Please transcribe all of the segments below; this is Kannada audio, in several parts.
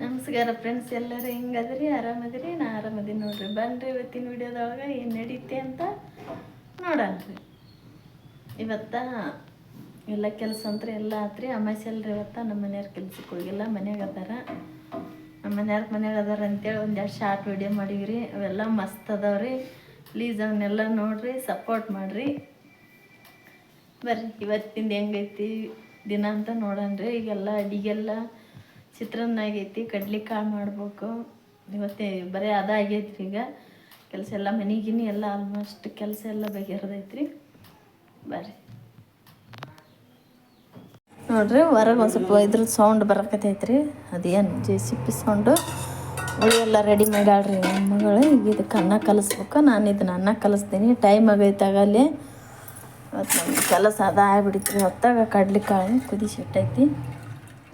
ನಮಸ್ಕಾರ ಫ್ರೆಂಡ್ಸ್ ಎಲ್ಲರೂ ಹೆಂಗದ್ರಿ? ಆರಾಮದ್ರಿ? ನಾ ಆರಾಮದೀನಿ ನೋಡ್ರಿ. ಬನ್ರಿ ಇವತ್ತಿನ ವಿಡಿಯೋದೊಳಗೆ ಏನು ನಡೀತೆ ಅಂತ ನೋಡಲ್ರಿ ಇವತ್ತ ಎಲ್ಲ ಕೆಲಸ ಅಂದ್ರೆ ಎಲ್ಲ ಆತ್ರಿ. ಅಮಾಸೆ ಅಲ್ರಿ ಇವತ್ತ. ನಮ್ಮ ಮನೆಯವ್ರ ಕೆಲ್ಸಕ್ಕೆ ಹೋಗಿಲ್ಲ. ಮನೆಯಾಗ ಅದಾರ. ನಮ್ಮ ಮನೆಯವ್ರ ಮನೆಯಾಗ ಅದಾರ ಅಂತೇಳಿ ಒಂದೆರಡು ಶಾರ್ಟ್ ವಿಡಿಯೋ ಮಾಡೀವ್ರಿ. ಅವೆಲ್ಲ ಮಸ್ತ್ ಅದಾವ್ರಿ. ಪ್ಲೀಸ್ ಅವನ್ನೆಲ್ಲ ನೋಡ್ರಿ ಸಪೋರ್ಟ್ ಮಾಡಿರಿ. ಬರ್ರಿ, ಇವತ್ತಿಂದ ಹೆಂಗೈತಿ ದಿನ ಅಂತ ನೋಡೋಣ ರೀ ಈಗೆಲ್ಲ ಅಡಿಗೆಲ್ಲ ಚಿತ್ರಾನ್ನ ಆಗೈತಿ ಕಡ್ಲಿ ಕಾಳು ಮಾಡ್ಬೇಕು. ಇವತ್ತೇ ಬರೀ ಅದ ಆಗೈತ್ರಿ ಈಗ. ಕೆಲಸ ಎಲ್ಲ ಮನೆಗಿನಿ ಎಲ್ಲ ಆಲ್ಮೋಸ್ಟ್ ಕೆಲಸ ಎಲ್ಲ ಬಗೆಹರ್ದೈತ್ರಿ. ಬರ್ರಿ. ನೋಡ್ರಿ, ಹೊರಗೆ ಒಂದು ಸ್ವಲ್ಪ ಇದ್ರ ಸೌಂಡ್ ಬರಕತೈತ್ರಿ. ಅದೇನು ಜೆ ಸಿ ಪಿ ಸೌಂಡು ಎಲ್ಲ ರೆಡಿ ಮಾಡ್ಯಾಳ್ರಿ ನಮ್ಮ ಮಗಳು. ಈಗ ಇದಕ್ಕೆ ಅನ್ನ ಕಲಿಸ್ಬೇಕು. ನಾನು ಇದನ್ನ ಅನ್ನ ಕಲಿಸ್ತೀನಿ. ಟೈಮ್ ಆಗೈತಾಗ ಅಲ್ಲಿ. ನಮ್ಮ ಕೆಲಸ ಅದ ಆಗ್ಬಿಡಿತ್ರಿ. ಹೊತ್ತಾಗ ಕಡ್ಲಿ ಕಾಳು ಕುದಿಸಿಟ್ಟೈತಿ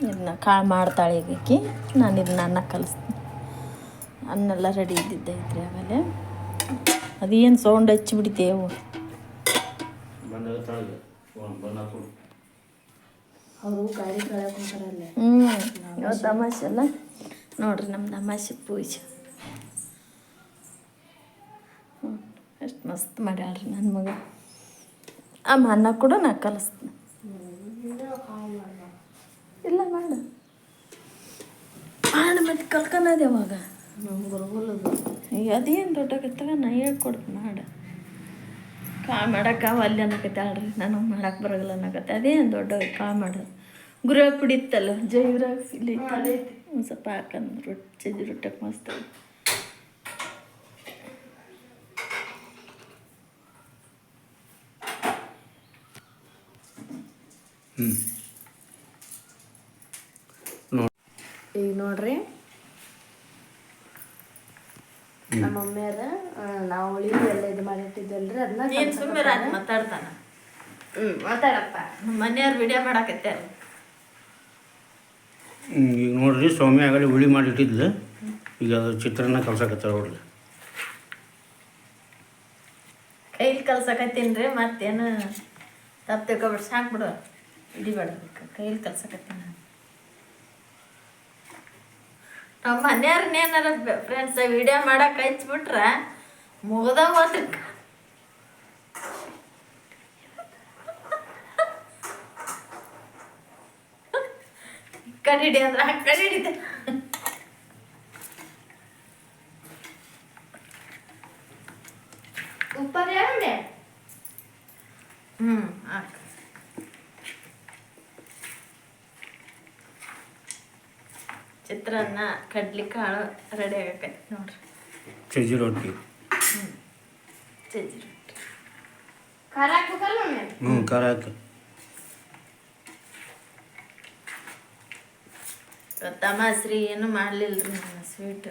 ಇದನ್ನ ಕಾಳು ಮಾಡ್ತಾಳೆ ಈಗಕ್ಕೆ. ನಾನು ಇದನ್ನ ಅನ್ನ ಕಲಿಸ್ತೀನಿ. ಅನ್ನೆಲ್ಲ ರೆಡಿ ಇದ್ದಿದ್ದೈತ್ರಿ ಆಮೇಲೆ. ಅದೇನು ಸೌಂಡ್ ಹಚ್ಚಿಬಿಡ್ತೇವು ಅವರು ಗಾಡಿ ಹ್ಞೂ ತಮಾಷೆ ಅಲ್ಲ? ನೋಡ್ರಿ ನಮ್ಮ ತಮಾಷೆ ಪೂಜೆ. ಹ್ಞೂ ಎಷ್ಟು ಮಸ್ತ್ ಮಾಡ್ಯಾಳ್ರಿ ನನ್ನ ಮಗ. ಆ ಅನ್ನ ಕೂಡ ನಾ ಕಲಿಸ್ತೀನಿ ಇಲ್ಲ ಮಾಡು ಮಾಡು ಮತ್ತೆ ಕಲ್ಕನದ ಯಾವಾಗ? ನಮ್ಮ ಬರಬಲ್ಲದು ಈಗ ಅದೇನು ದೊಡ್ಡಾಗತ್ತಾಗ ನಾ ಹೇಳ್ಕೊಡ್ತೀನಿ ಮಾಡು ಕಾಳು ಮಾಡಕ್ಕ ಅಲ್ಲಿ ಅನ್ನಕತ್ತಾಳ್ರಿ ನನಗೆ ಮಾಡಕ್ಕೆ ಬರೋಲ್ಲ ಅನ್ನಕತ್ತೆ. ಅದೇನು ದೊಡ್ಡ ಕಾಳು ಮಾಡೋದು. ಗುರ ಪುಡಿತ್ತಲ್ಲ ಜೈವ್ರ ಇಲ್ಲಿ ಒಂದು ಸ್ವಲ್ಪ ಹಾಕಂದ್ರೆ ರೊಟ್ಟಿ ಚಜ್ಜಿ ರೊಟ್ಟಕ್ಕೆ ಮಸ್ತ್ ಈಗ ನೋಡ್ರಿ. ನಮ್ಮ ಮಮ್ಮಿಯಾರ ನಾವು ಉಳಿದು ಎಲ್ಲ ಇದು ಮಾಡಿಟ್ಟಿದ್ದಲ್ರಿ ಅದನ್ನ ನೀನು ಸುಮ್ಮನೆ ರಾಜ್ ಮಾತಾಡ್ತಾನ? ಹ್ಞೂ ಮಾತಾಡಪ್ಪ. ನಮ್ಮ ಮನೆಯವ್ರು ವಿಡಿಯೋ ಮಾಡಕತ್ತೆ ಈಗ ನೋಡ್ರಿ ಸೌಮ್ಯ ಆಗಲಿ ಹುಳಿ ಮಾಡಿ ಇಟ್ಟಿದ್ಲು ಈಗ ಅದು ಚಿತ್ರಾನ್ನ ಕಲ್ಸಕತ್ತಾರ ನೋಡ್ರಿ ಕೈಲಿ ಕಲ್ಸಕತ್ತೀನಿ ರೀ ಮತ್ತೇನು ತಪ್ಪು ತಿಳ್ಕೊಬಿಟ್ಟು ಸಾಕ್ಬಿಡು ಇಡಿಬೇಡ ಕೈಲಿ ಕಲ್ಸಕತ್ತೀನಿ ನಾನು ನಮ್ಮ ಮನೆಯವ್ರನ್ನೇನಾರ ಫ್ರೆಂಡ್ಸ್ ವಿಡಿಯೋ ಮಾಡಕ್ಕೆ ಹಚ್ಬಿಟ್ರ ಮುಗ್ದ ಹೋದ್ರ ಕಡಿಡಿ ಅಂದ್ರೆ ಆ ಕಡೆ ಹಿಡಿದೆ ಉಪ್ಪರ್ ಯಾವಡೆ ಹ್ಞೂ ಹಾಕು ಚಿತ್ರಾನ್ನ. ಕಡ್ಲಿ ಕಾಳು ರೆಡಿ ಆಗಕೈತಿ ನೋಡ್ರಿ. ಚಜ್ಜಿ ರೊಟ್ಟಿ. ಚಜ್ಜಿ ರೊಟ್ಟಿ. ಖಾರ ಹಾಕ್ಬೇಕಲ್ಲ ಮಮ್ಮಿ? ಹ್ಞೂ ಖಾರ ಹಾಕಿ. ತಮಾಸ್ರಿ ಏನು ಮಾಡಲಿಲ್ಲ ರೀ ನನ್ನ ಸ್ವೀಟ್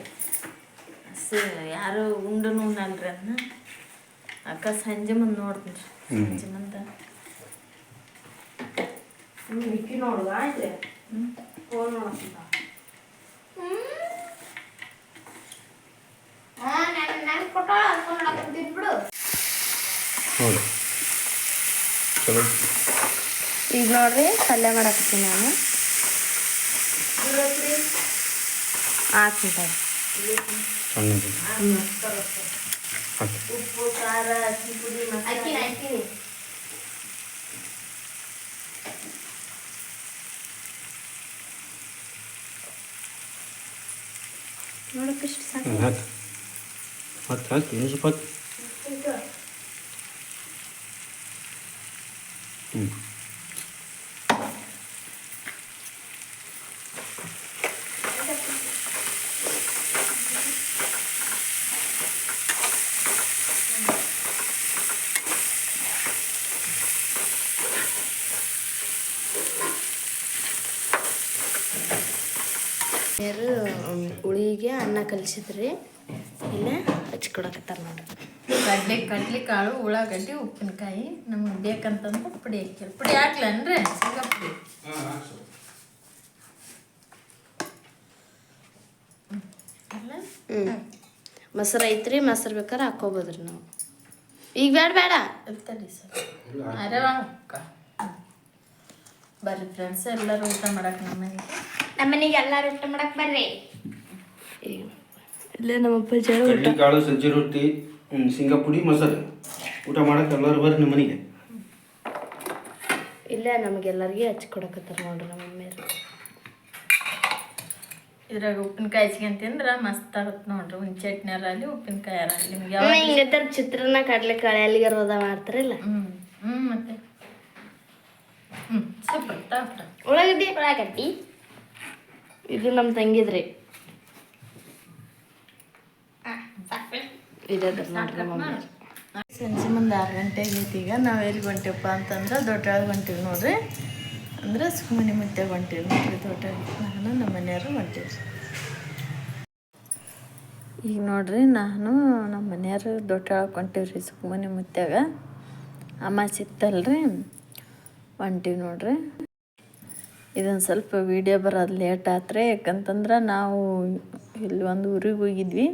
ಸಿ ಯಾರು ಉಂಡನು ಉಣ್ಣಲ್ರಿ ಅದನ್ನ? ಅಕ್ಕ ಸಂಜೆ ಮುಂದೆ ನೋಡ್ತೀನಿ ರೀ. ಹ್ಮ್. ಸಂಜೆ ಮುಂದೆ. ಹ್ಞೂ ಇಕ್ಕಿ ನೋಡು ಆಯ್ತು? ಹ್ಞೂ ಫೋನ್ ನೋಡಕ್ಕಿಂತ ನಾನು ಫೋಟೋ ಫೋನ್ ನೋಡಕ್ಕೆ ಬಿಡು ನೋಡಿ ಚಲೋ ಈಗ ನೋಡ್ರಿ ಪಲ್ಯ ಮಾಡಕತ್ತೀನಿ ನಾನು ಹಾಕ್ಬಿಟ್ಟ ಸಣ್ಣದು ಹಾಕಿ ಉಪ್ಪು ಖಾರ ಅಕ್ಕಿ ಪುಡಿ ಹಾಕಿನಿ ಹಾಕಿನಿ ನೋಡಕ್ಕೆ ಇಷ್ಟು ಸಾಕು ಹ್ಞೂ ಹಾಕಿ ಹಾಕಿ ಹಾಕಿ ಇನ್ನೂ ಸ್ವಲ್ಪ ಹಾಕಿ ಹ್ಞೂ ಹುಳಿಗೆ ಅನ್ನ ಕಲಿಸಿದ್ರಿ ಇಲ್ಲ ಹಚ್ಕೊಡಕತ್ತಾರ ನೋಡ್ರಿ ಕಡ್ಲೆ ಕಡ್ಲೆ ಕಾಳು ಉಳ್ಳಾಗಡ್ಡಿ ಉಪ್ಪಿನಕಾಯಿ ನಮ್ಗೆ ಬೇಕಂತಂದ್ರೆ ಪುಡಿ ಹಾಕಿರಿ ಪುಡಿ ಹಾಕ್ಲನ್ರಿ ಶೇಂಗಾ ಪುಡಿ. ಹ್ಞೂ ಮೊಸರು ಐತ್ರಿ ಮೊಸರು ಬೇಕಾರೆ ಹಾಕೋಬೋದ್ರಿ ನಾವು. ಈಗ ಬೇಡ ಬೇಡ ಇರ್ತದೆ ಸರ್. ಅರೆ ಬರ್ರಿ ಫ್ರೆಂಡ್ಸ್ ಎಲ್ಲರೂ ಊಟ ಮಾಡಕ್ಕೆ ನಮ್ಮ ಮನೆಗೆ. ನಮ್ಮನೆಗೆ ಎಲ್ಲಾರು ಊಟ ಮಾಡಕ್ ಬರ್ರಿ. ಇಲ್ಲೇ ನಮ್ಮಪ್ಪ ಅಪ್ಪಾಜಿ ಕಡ್ಲಿ ಕಾಳು ಸಜ್ಜಿ ರೊಟ್ಟಿ ಶೇಂಗಾ ಪುಡಿ ಮೊಸರು. ಊಟ ಮಾಡಕ್ಕೆ ಎಲ್ಲರೂ ಬರ್ರಿ ನಮ್ಮ ಮನೆಗೆ. ಇಲ್ಲೇ ನಮಗೆಲ್ಲರಿಗೆ ಹಚ್ಕೊಡಕತ್ತಾರ ನೋಡ್ರಿ ನಮ್ಮ ಮಮ್ಮಿಯರು ಇದ್ರಾಗ ಉಪ್ಪಿನಕಾಯಿ ಹಚ್ಕೊಂಡ್ ತಿಂದ್ರೆ ಮಸ್ತ್ ಆಗತ್ತೆ ನೋಡ್ರಿ. ಒಂದು ಚಟ್ನಿ ಅಲ್ಲಿ ಉಪ್ಪಿನಕಾಯಿ ಅಲ್ಲಿ ನಿಮ್ಗೆ ತರ ಯಾವ ಹಿಂಗತ್ತಾರ ಕಾಳೆ ಕಡ್ಲೆಕಾಳು ಅಲ್ಲಿಗೆ ರೋದ ಮಾಡ್ತಾರಲ್ಲ ಹ್ಞೂ ಹ್ಞೂ ಮತ್ತೆ? ಹ್ಞೂ ಸೂಪರ್ ಟಾಪ್ ಉಳ್ಳಾಗಡ್ಡಿ ಉಳ್ಳಾಗಡ್ಡಿ. ಇದು ನಮ್ಮ ತಂಗಿದ್ರಿ. ಇದೆ ನೋಡ್ರಿ ಮಮ್ಮಿಯರು ಸಂಜೆ ಮುಂದೆ ಆರು ಗಂಟೆಗೆ ಐತಿ ಈಗ. ನಾವು ಎಲ್ಲಿ ಹೊಂಟಿವಪ್ಪ ಅಂತಂದ್ರೆ ದೊಡ್ಡಾಳಿಗೆ ಹೊಂಟಿವಿ ನೋಡ್ರಿ. ಅಂದ್ರೆ ಸುಮ್ಮನೆ ಮುತ್ತೆ ಹೊಂಟಿವಿ ನೋಡ್ರಿ ದೊಡ್ಡ ನಾನು ನಮ್ಮ ಮನೆಯವರು ಹೊಂಟಿವಿ ಈಗ ನೋಡ್ರಿ ನಾನು ನಮ್ಮ ಮನೆಯವರು ದೊಡ್ಡಾಳಕ್ಕೆ ಹೊಂಟಿವ್ರಿ ಸುಮ್ಮನೆ ಮುತ್ಯಾಗ ಅಮ್ಮ ಸಿತ್ತಲ್ರಿ ಹೊಂಟಿವಿ ನೋಡ್ರಿ. ಇದೊಂದು ಸ್ವಲ್ಪ ವಿಡಿಯೋ ಬರೋದು ಲೇಟ್ ಆತ್ರಿ. ಯಾಕಂತಂದ್ರೆ ನಾವು ಇಲ್ಲಿ ಒಂದು ಊರಿಗೆ ಹೋಗಿದ್ವಿ.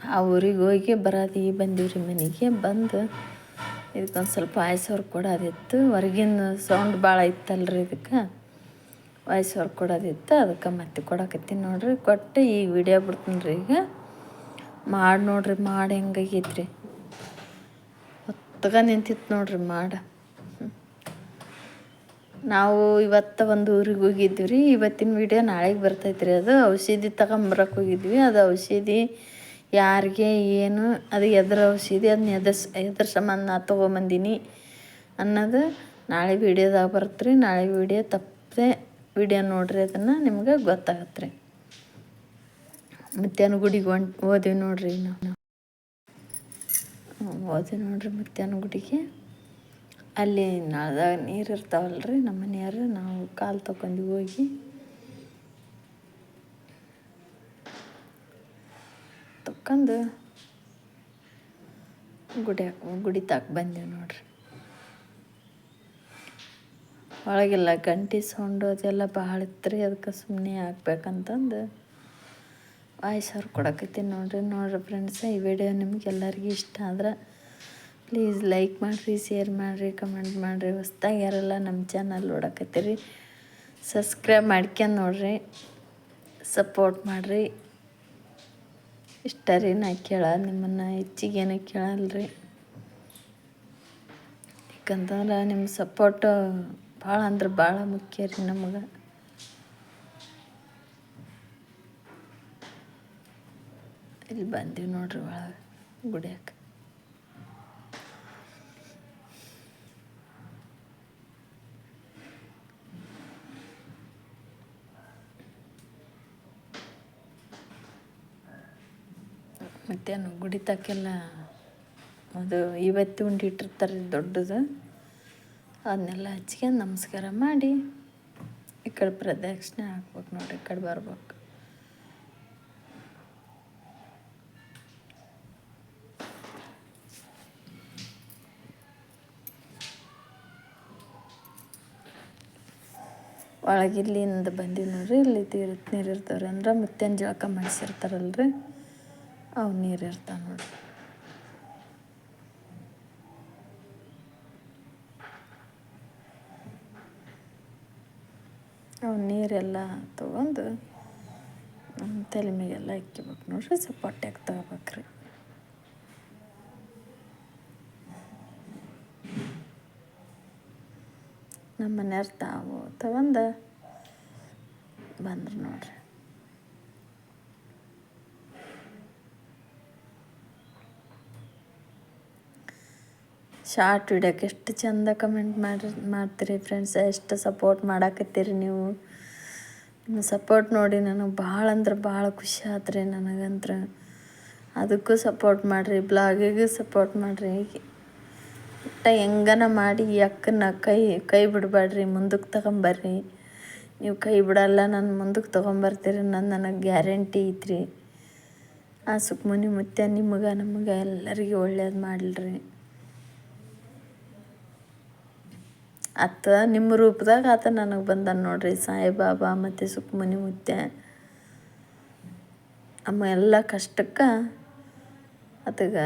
ಆ ಊರಿಗೆ ಹೋಗಿ ಬರೋದು ಈ ರೀ ಮನೆಗೆ. ಬಂದು ಇದಕ್ಕೊಂದು ಸ್ವಲ್ಪ ವಾಯ್ಸ್ ಅವ್ರು ಕೊಡೋದಿತ್ತು. ಹೊರಗಿನ ಸೌಂಡ್ ಭಾಳ ಇತ್ತಲ್ರಿ ಇದಕ್ಕೆ. ವಾಯ್ಸ್ ಅವ್ರು ಕೊಡೋದಿತ್ತು. ಅದಕ್ಕೆ ಮತ್ತೆ ಕೊಡಕತ್ತೀನಿ ನೋಡ್ರಿ. ಕೊಟ್ಟು ಈಗ ವಿಡಿಯೋ ಬಿಡ್ತೀನಿ ರೀ ಈಗ. ಮಾಡಿ ನೋಡ್ರಿ, ಮಾಡಿ ಹೆಂಗಾಗೈತ್ರಿ. ಹೊತ್ತಗ ನಿಂತಿತ್ತು ನೋಡ್ರಿ ಮಾಡ. ನಾವು ಇವತ್ತು ಒಂದು ಊರಿಗೆ ಹೋಗಿದ್ವಿ ರೀ. ಇವತ್ತಿನ ವಿಡಿಯೋ ನಾಳೆಗೆ ಬರ್ತೈತ್ರಿ ಅದು. ಔಷಧಿ ತಗೊಂಬರಕ್ಕೆ ಹೋಗಿದ್ವಿ. ಅದು ಔಷಧಿ ಯಾರಿಗೆ ಏನು ಅದು ಎದ್ರ ಔಷಧಿ ಅದನ್ನ ಎದ್ರ ಎದ್ರ ಸಂಬಂಧ ನಾ ತೊಗೊಂಬಂದೀನಿ ಅನ್ನೋದು ನಾಳೆ ವೀಡಿಯೋದಾಗ ಬರುತ್ತೆ ರೀ ನಾಳೆ ವಿಡಿಯೋ ತಪ್ಪದೆ ವೀಡಿಯೋ ನೋಡ್ರಿ ಅದನ್ನು ನಿಮ್ಗೆ ಗೊತ್ತಾಗತ್ತೆ ರೀ ಮಧ್ಯಾಹ್ನ ಗುಡಿಗೆ ಹೊಂಟ್ ಹೋದಿವಿ ನೋಡ್ರಿ ನಾವು ಹೋದೆ ನೋಡ್ರಿ ಮಧ್ಯಾಹ್ನ ಗುಡಿಗೆ. ಅಲ್ಲಿ ನಳದಾಗ ನೀರು ಇರ್ತಾವಲ್ರಿ ನಮ್ಮ ಮನೆಯವರು. ನಾವು ಕಾಲು ತೊಗೊಂಡು ಹೋಗಿ ತಕ್ಕಂದು ಗುಡಿ ಗುಡಿ ತಾಕ ಬಂದೀವಿ ನೋಡ್ರಿ. ಒಳಗೆಲ್ಲ ಗಂಟಿ ಸೌಂಡು ಅದೆಲ್ಲ ಭಾಳ ಇತ್ತು ಅದಕ್ಕೆ ಸುಮ್ಮನೆ ಹಾಕ್ಬೇಕಂತಂದು ವಾಯ್ಸ್ ಅವ್ರು ಕೊಡಕತ್ತೀನಿ ನೋಡ್ರಿ. ನೋಡ್ರಿ ಫ್ರೆಂಡ್ಸ್ ಈ ವಿಡಿಯೋ ನಿಮ್ಗೆಲ್ಲರಿಗೂ ಇಷ್ಟ ಆದ್ರೆ ಪ್ಲೀಸ್ ಲೈಕ್ ಮಾಡಿರಿ ಶೇರ್ ಮಾಡಿರಿ ಕಮೆಂಟ್ ಮಾಡಿರಿ. ಹೊಸ್ದಾಗಿ ಯಾರೆಲ್ಲ ನಮ್ಮ ಚಾನಲ್ ನೋಡಕತ್ತೀರಿ ಸಬ್ಸ್ಕ್ರೈಬ್ ಮಾಡ್ಕೊಂಡು ನೋಡ್ರಿ ಸಪೋರ್ಟ್ ಮಾಡಿರಿ. ಇಷ್ಟ ರೀ ನಾ ಕೇಳ, ನಿಮ್ಮನ್ನು ಹೆಚ್ಚಿಗೇನು ಕೇಳಲ್ರಿ. ಯಾಕಂತಂದ್ರೆ ನಿಮ್ಮ ಸಪೋರ್ಟು ಭಾಳ ಅಂದ್ರೆ ಭಾಳ ಮುಖ್ಯ ರೀ ನಮಗೆ. ಇಲ್ಲಿ ಬಂದೀವಿ ನೋಡ್ರಿ ಒಳಗೆ ಗುಡಿಯಾಕ. ಮತ್ತೇನು ಗುಡಿತಕ್ಕೆಲ್ಲ ಅದು ಇವತ್ತು ಉಂಡು ಇಟ್ಟಿರ್ತಾರೆ ದೊಡ್ಡದು. ಅದನ್ನೆಲ್ಲ ಹಚ್ಕೊಂಡು ನಮಸ್ಕಾರ ಮಾಡಿ ಈ ಕಡೆ ಪ್ರದಕ್ಷಿಣೆ ಹಾಕ್ಬೇಕು ನೋಡ್ರಿ ಈ ಕಡೆ ಬರ್ಬೇಕು. ಒಳಗಿಲ್ಲಿಂದ ಬಂದೀವಿ ನೋಡ್ರಿ, ಇಲ್ಲಿ ತೀರ್ಥ ನೀರು ಇರ್ತಾವ್ರಿ ಅಂದ್ರೆ ಮತ್ತೇನು ಜಳಕ ಮಾಡಿಸಿರ್ತಾರಲ್ರಿ. ಅವು ನೀರು ಇರ್ತಾವೆ ನೋಡ್ರಿ ಅವು ನೀರೆಲ್ಲ ತೊಗೊಂಡು ನಮ್ಮ ತಲೆ ಮೇಗೆಲ್ಲ ಇಕ್ಕಿಬೇಕು ನೋಡ್ರಿ ಸ್ವಲ್ಪ ಹೊಟ್ಟೆಗೆ ತಗೋಬೇಕ್ರಿ. ನಮ್ಮ ಮನೆಯವ್ರು ತಾವು ತಗೊಂಡು ಬಂದ್ರು ನೋಡ್ರಿ. ಶಾರ್ಟ್ ವಿಡಿಯೋಕ್ಕೆ ಎಷ್ಟು ಚಂದ ಕಮೆಂಟ್ ಮಾಡಿ, ಮಾಡ್ತೀರಿ ಫ್ರೆಂಡ್ಸ್ ಎಷ್ಟು ಸಪೋರ್ಟ್ ಮಾಡಾಕತ್ತೀರಿ ನೀವು? ನಿಮ್ಮ ಸಪೋರ್ಟ್ ನೋಡಿ ನನಗೆ ಭಾಳ ಅಂದ್ರೆ ಭಾಳ ಖುಷಿ ಆತ್ರಿ ನನಗಂತ್ರ. ಅದಕ್ಕೂ ಸಪೋರ್ಟ್ ಮಾಡಿರಿ ಬ್ಲಾಗಿಗೂ ಸಪೋರ್ಟ್ ಮಾಡಿರಿ. ಒಟ್ಟ ಹೆಂಗನ ಮಾಡಿ ಅಕ್ಕನ ಕೈ ಕೈ ಬಿಡಬೇಡ್ರಿ ಮುಂದಕ್ಕೆ ತಗೊಂಬರ್ರಿ. ನೀವು ಕೈ ಬಿಡಲ್ಲ, ನಾನು ಮುಂದಕ್ಕೆ ತೊಗೊಂಬರ್ತೀರಿ ನನ್ನ ನನಗೆ ಗ್ಯಾರಂಟಿ ಐತ್ರಿ. ಆ ಸುಖಮುನಿ ಮುತ್ಯ, ನಿಮಗೆ, ನಮಗೆ ಎಲ್ಲರಿಗೂ ಒಳ್ಳೇದು ಮಾಡಲ್ರಿ. ಆತ ನಿಮ್ಮ ರೂಪದಾಗ ಆತ ನನಗೆ ಬಂದ ನೋಡ್ರಿ. ಸಾಯಿಬಾಬಾ ಮತ್ತು ಸುಕ್ಮನಿ ಮುತ್ತೆ ಅಮ್ಮ ಎಲ್ಲ ಕಷ್ಟಕ್ಕೆ ಆತಗ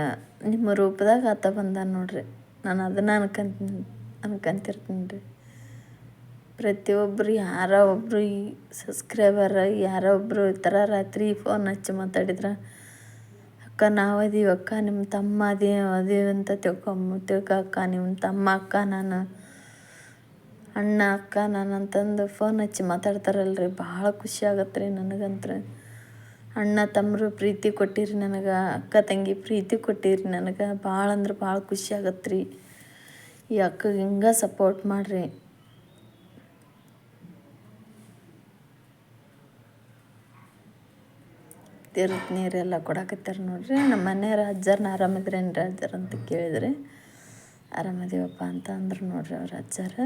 ನಿಮ್ಮ ರೂಪದಾಗ ಆತ ಬಂದ ನೋಡ್ರಿ. ನಾನು ಅದನ್ನು ಅನ್ಕಂತೀನಿ ಅನ್ಕಂತಿರ್ತೀನಿ ರೀ ಪ್ರತಿಯೊಬ್ಬರು ಯಾರೋ ಒಬ್ಬರು ಈ ಸಬ್ಸ್ಕ್ರೈಬರ್, ಯಾರೋ ಒಬ್ಬರು ಈ ಥರ ರಾತ್ರಿ ಫೋನ್ ಹಚ್ಚಿ ಮಾತಾಡಿದ್ರೆ, ಅಕ್ಕ ನಾವು ಅದೀವಿ ಅಕ್ಕ ನಿಮ್ಮ ತಮ್ಮ ಅದೇ ಅದೇ ಅಂತ ತಿಳ್ಕೊಂಬ ತಿಳ್ಕ, ಅಕ್ಕ ನಿಮ್ಮ ತಮ್ಮ ಅಕ್ಕ, ನಾನು ಅಣ್ಣ, ಅಕ್ಕ ನಾನು ಅಂತಂದು ಫೋನ್ ಹಚ್ಚಿ ಮಾತಾಡ್ತಾರಲ್ರಿ. ಭಾಳ ಖುಷಿ ಆಗತ್ತೆ ರೀ ನನಗಂತ್ರ. ಅಣ್ಣ ತಮ್ಮರು ಪ್ರೀತಿ ಕೊಟ್ಟಿರಿ ನನಗೆ, ಅಕ್ಕ, ತಂಗಿ ಪ್ರೀತಿ ಕೊಟ್ಟಿರಿ ನನಗೆ. ಭಾಳ ಅಂದ್ರೆ ಭಾಳ ಖುಷಿ ಆಗತ್ತೆ ರೀ ಈ ಅಕ್ಕಗೆ ಹಿಂಗೆ ಸಪೋರ್ಟ್ ಮಾಡಿರಿ. ತೀರ್ಥ ನೀರೆಲ್ಲ ಕೊಡಾಕತ್ತಾರ ನೋಡ್ರಿ. ನಮ್ಮ ಮನೆಯವ್ರ ಅಜ್ಜಾರನ್ನ ಆರಾಮಿದ್ರೇನು ರೀ ಅಜ್ಜಾರ ಅಂತ ಕೇಳಿದ್ರಿ. ಆರಾಮದೀವಪ್ಪ ಅಂತ ಅಂದ್ರು ನೋಡ್ರಿ ಅವ್ರ ಅಜ್ಜಾರ.